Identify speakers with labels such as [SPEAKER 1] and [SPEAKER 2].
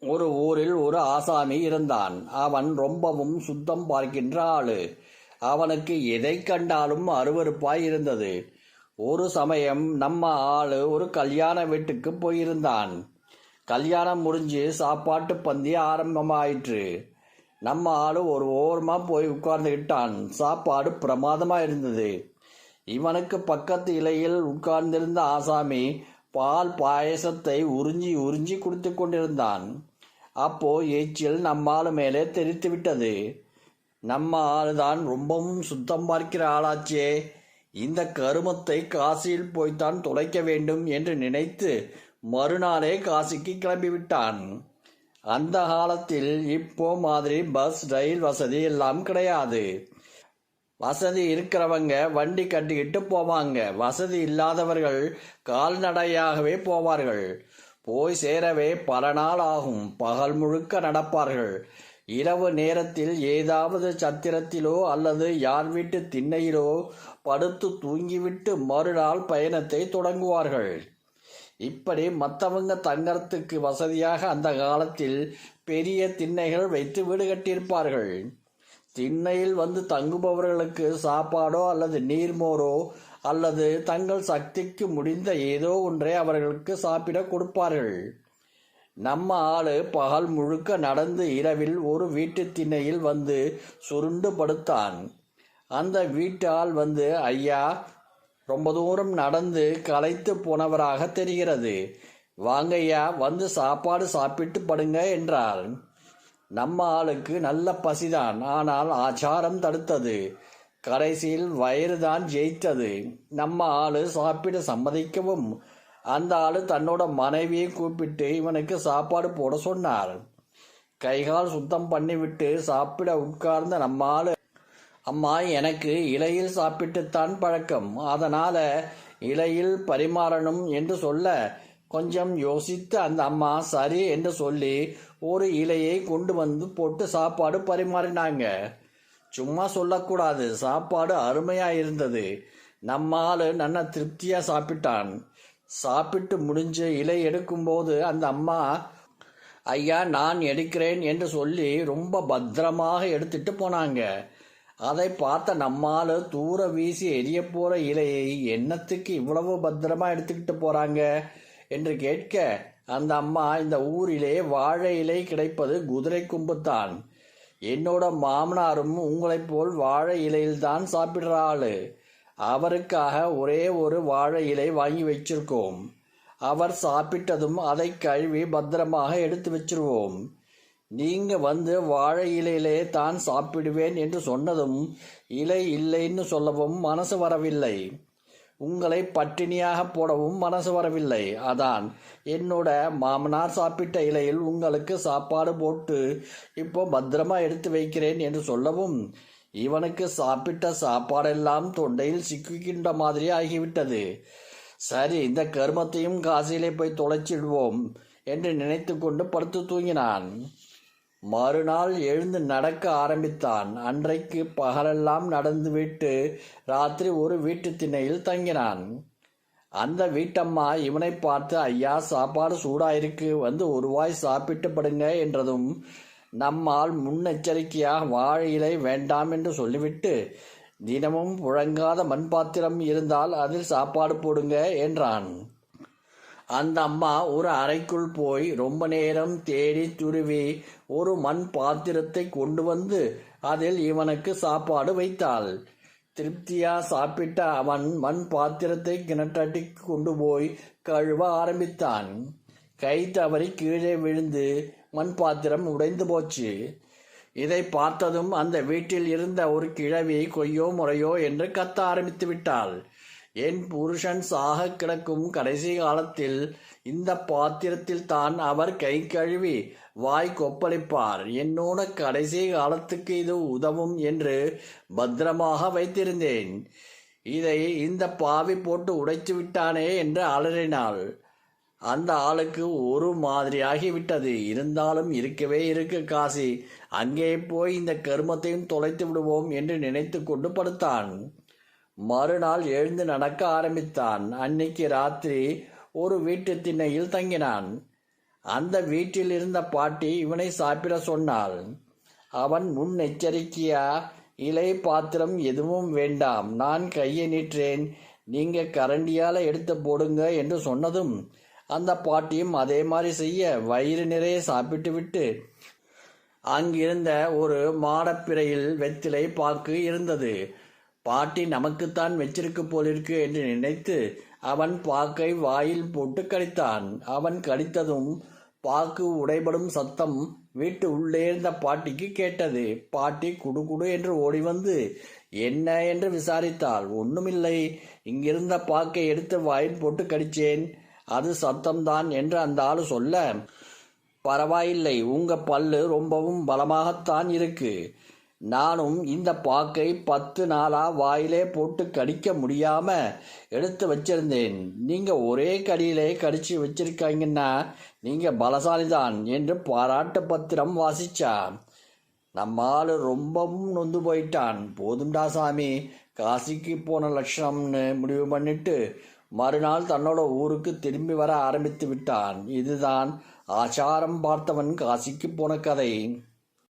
[SPEAKER 1] ஒரு ஊரில் ஒரு ஆசாமி இருந்தான். அவன் ரொம்பவும் சுத்தம் பார்க்கின்ற ஆளு. அவனுக்கு எதை கண்டாலும் அருவறுப்பாய் இருந்தது. ஒரு சமயம் நம்ம ஆளு ஒரு கல்யாண வீட்டுக்கு போயிருந்தான். கல்யாணம் முடிஞ்சு சாப்பாட்டு பந்தி ஆரம்பமாயிற்று. நம்ம ஆள் ஒரு ஓரமாக போய் உட்கார்ந்துக்கிட்டான் சாப்பாடு பிரமாதமாக இருந்தது. இவனுக்கு பக்கத்து இலையில் உட்கார்ந்திருந்த ஆசாமி பால் பாயசத்தை உறிஞ்சி உறிஞ்சி கொடுத்து கொண்டிருந்தான். அப்போ எச்சில் நம்ம ஆள் மேலே தெரித்து விட்டது. நம்ம ஆளுதான் ரொம்பவும் சுத்தம் பார்க்கிற ஆளாச்சே. இந்த கருமத்தை காசியில் போய்த்தான் தொலைக்க வேண்டும் என்று நினைத்து மறுநாளே காசிக்கு கிளம்பிவிட்டான். அந்த காலத்தில் இப்போ மாதிரி பஸ் ரயில் வசதி எல்லாம் கிடையாது. வசதி இருக்கிறவங்க வண்டி கட்டிக்கிட்டு போவாங்க. வசதி இல்லாதவர்கள் கால்நடையாகவே போவார்கள். போய் சேரவே பல நாள் ஆகும். பகல் முழுக்க நடப்பார்கள். இரவு நேரத்தில் ஏதாவது சத்திரத்திலோ அல்லது யார் வீட்டு திண்ணையிலோ படுத்து தூங்கிவிட்டு மறுநாள் பயணத்தை தொடங்குவார்கள். இப்படி மற்றவங்க தங்கறதுக்கு வசதியாக அந்த காலத்தில் பெரிய திண்ணைகள் வைத்து வீடு கட்டியிருப்பார்கள். திண்ணையில் வந்து தங்குபவர்களுக்கு சாப்பாடோ அல்லது நீர்மோரோ அல்லது தங்கள் சக்திக்கு முடிந்த ஏதோ ஒன்றை அவர்களுக்கு சாப்பிட கொடுப்பார்கள். நம்ம ஆளு பகல் முழுக்க நடந்து இரவில் ஒரு வீட்டு திண்ணையில் வந்து சுருண்டு படுத்தான். அந்த வீட்டு ஆள் வந்து ஐயா ரொம்ப தூரம் நடந்து களைத்து போனவராக தெரிகிறது. வாங்கய்யா வந்து சாப்பாடு சாப்பிட்டு படுங்க என்றார். நம்ம ஆளுக்கு நல்ல பசிதான் ஆனால் ஆச்சாரம் தடுத்தது. கடைசியில் வயிறுதான் ஜெயித்தது. நம்ம ஆளு சாப்பிட சம்மதிக்கவும் அந்த ஆளு தன்னோட மனைவியை கூப்பிட்டு இவனுக்கு சாப்பாடு போட சொன்னார். கைகால் சுத்தம் பண்ணிவிட்டு சாப்பிட உட்கார்ந்த நம்ம ஆளு அம்மா எனக்கு இலையில் சாப்பிட்டுத்தான் பழக்கம். அதனால இலையில் பரிமாறணும் என்று சொல்ல கொஞ்சம் யோசித்து அந்த அம்மா சரி என்று சொல்லி ஒரு இலையை கொண்டு வந்து போட்டு சாப்பாடு பரிமாறினாங்க. சும்மா சொல்லக்கூடாது சாப்பாடு அருமையா இருந்தது நம்மால் ஆளு நல்ல திருப்தியா சாப்பிட்டான். சாப்பிட்டு முடிஞ்சு இலை எடுக்கும்போது அந்த அம்மா ஐயா நான் எடுக்கிறேன் என்று சொல்லி ரொம்ப பத்திரமாக எடுத்துட்டு போனாங்க. அதை பார்த்த நம்மால தூர வீசி எரிய போற இலையை என்னத்துக்கு இவ்வளவு பத்திரமா எடுத்துக்கிட்டு போறாங்க? என்று கேட்க அந்த அம்மா இந்த ஊரிலே வாழை இலை கிடைப்பது குதிரை கும்புத்தான். என்னோட மாமனாரும் உங்களைப் போல் வாழை இலையில்தான் சாப்பிடுற ஆளு. அவருக்காக ஒரே ஒரு வாழை இலை வாங்கி வச்சிருக்கோம். அவர் சாப்பிட்டதும் அதை கழுவி பத்திரமாக எடுத்து வச்சிருவோம். நீங்க வந்து வாழை இலையிலே தான் சாப்பிடுவேன் என்று சொன்னதும் இலை இல்லைன்னு சொல்லவும் மனசு வரவில்லை. உங்களை பட்டினியாக போடவும் மனசு வரவில்லை. அதான் என்னோட மாமனார் சாப்பிட்ட இலையில் உங்களுக்கு சாப்பாடு போட்டு இப்போ பத்திரமா எடுத்து வைக்கிறேன் என்று சொல்லவும் இவனுக்கு சாப்பிட்ட சாப்பாடெல்லாம் தொண்டையில் சிக்கிக்கின்ற மாதிரி ஆகிவிட்டது. சரி இந்த கருமத்தையும் காசிலே போய் தொலைச்சிடுவோம் என்று நினைத்து கொண்டு படுத்து தூங்கினான். மறுநாள் எழுந்து நடக்க ஆரம்பித்தான். அன்றைக்கு பகலெல்லாம் நடந்துவிட்டு ராத்திரி ஒரு வீட்டு திண்ணையில் தங்கினான். அந்த வீட்டம்மா இவனை பார்த்து ஐயா சாப்பாடு சூடாயிருக்கு. வந்து ஒரு வாய் சாப்பிட்டு படுங்க என்றதும் நம்மால் முன்னெச்சரிக்கையாக வாழை இலை வேண்டாம் என்று சொல்லிவிட்டு தினமும் புழங்காத மண் பாத்திரம் இருந்தால் அதில் சாப்பாடு போடுங்க என்றான். அந்த அம்மா ஒரு அறைக்குள் போய் ரொம்ப நேரம் தேடி துருவி ஒரு மண் பாத்திரத்தை கொண்டு வந்து அதில் இவனுக்கு சாப்பாடு வைத்தாள். திருப்தியா சாப்பிட்ட அவன் மண் பாத்திரத்தை கிணற்றட்டி கொண்டு போய் கழுவ ஆரம்பித்தான். கை தவறி கீழே விழுந்து மண் பாத்திரம் உடைந்து போச்சு. இதை பார்த்ததும் அந்த வீட்டில் இருந்த ஒரு கிழவி கொய்யோ முறையோ என்று கத்த ஆரம்பித்து விட்டாள். என் புருஷன் சாக கிடக்கும் கடைசி காலத்தில் இந்த பாத்திரத்தில் தான் அவர் கை கழுவி வாய் கொப்பளிப்பார். என்னோட கடைசி காலத்துக்கு இது உதவும் என்று பத்திரமாக வைத்திருந்தேன். இதை இந்த பாவி போட்டு உடைத்து விட்டானே என்று அலறினாள். அந்த ஆளுக்கு ஒரு மாதிரியாகிவிட்டது இருந்தாலும் இருக்கவே இருக்கு காசி. அங்கே போய் இந்த கருமத்தையும் தொலைத்து விடுவோம் என்று நினைத்து கொண்டு படுத்தான். மறுநாள் எழுந்து நடக்க ஆரம்பித்தான். அன்னைக்கு ராத்திரி ஒரு வீட்டு திண்ணையில் தங்கினான். அந்த வீட்டில் இருந்த பாட்டி இவனை சாப்பிட சொன்னாள். அவன் முன்னெச்சரிக்கையா இலை பாத்திரம் எதுவும் வேண்டாம். நான் கையை நீற்றேன் நீங்க கரண்டியால எடுத்து போடுங்க என்று சொன்னதும் அந்த பாட்டியும் அதே மாதிரி செய்ய வயிறு நிறைய சாப்பிட்டு விட்டு அங்கிருந்த ஒரு மாடப்பிறையில் வெத்திலை பாக்கு இருந்தது. பாட்டி நமக்குத்தான் வச்சிருக்கு போலிருக்கு என்று நினைத்து அவன் பாக்கை வாயில் போட்டு கடித்தான். அவன் கடித்ததும் பாக்கு உடைபடும் சத்தம் வீட்டு உள்ளே இருந்த பாட்டிக்கு கேட்டது. பாட்டி குடு என்று ஓடி வந்து என்ன? என்று விசாரித்தாள். ஒண்ணுமில்லை. இங்கிருந்த பாக்கை எடுத்து வாயில் போட்டு கடிச்சேன். அது சத்தம்தான் என்று அந்த ஆள் சொல்ல பரவாயில்லை. உங்க பல்லு ரொம்பவும் பலமாகத்தான் இருக்கு. நானும் இந்த பாக்கை பத்து நாளா வாயிலே போட்டு கடிக்க முடியாம எடுத்து வச்சிருந்தேன். நீங்க ஒரே கடியிலே கடிச்சு வச்சிருக்காங்கன்னா நீங்க பலசாலிதான் என்று பாராட்டு பத்திரம் வாசிச்சா. நம்மால் ரொம்பவும் நொந்து போயிட்டான். போதும்டா சாமி காசிக்கு போன லட்சணம்னு முடிவு பண்ணிட்டு மறுநாள் தன்னோட ஊருக்கு திரும்பி வர ஆரம்பித்து விட்டான். இதுதான் ஆச்சாரம் பார்த்தவன் காசிக்கு போன கதை.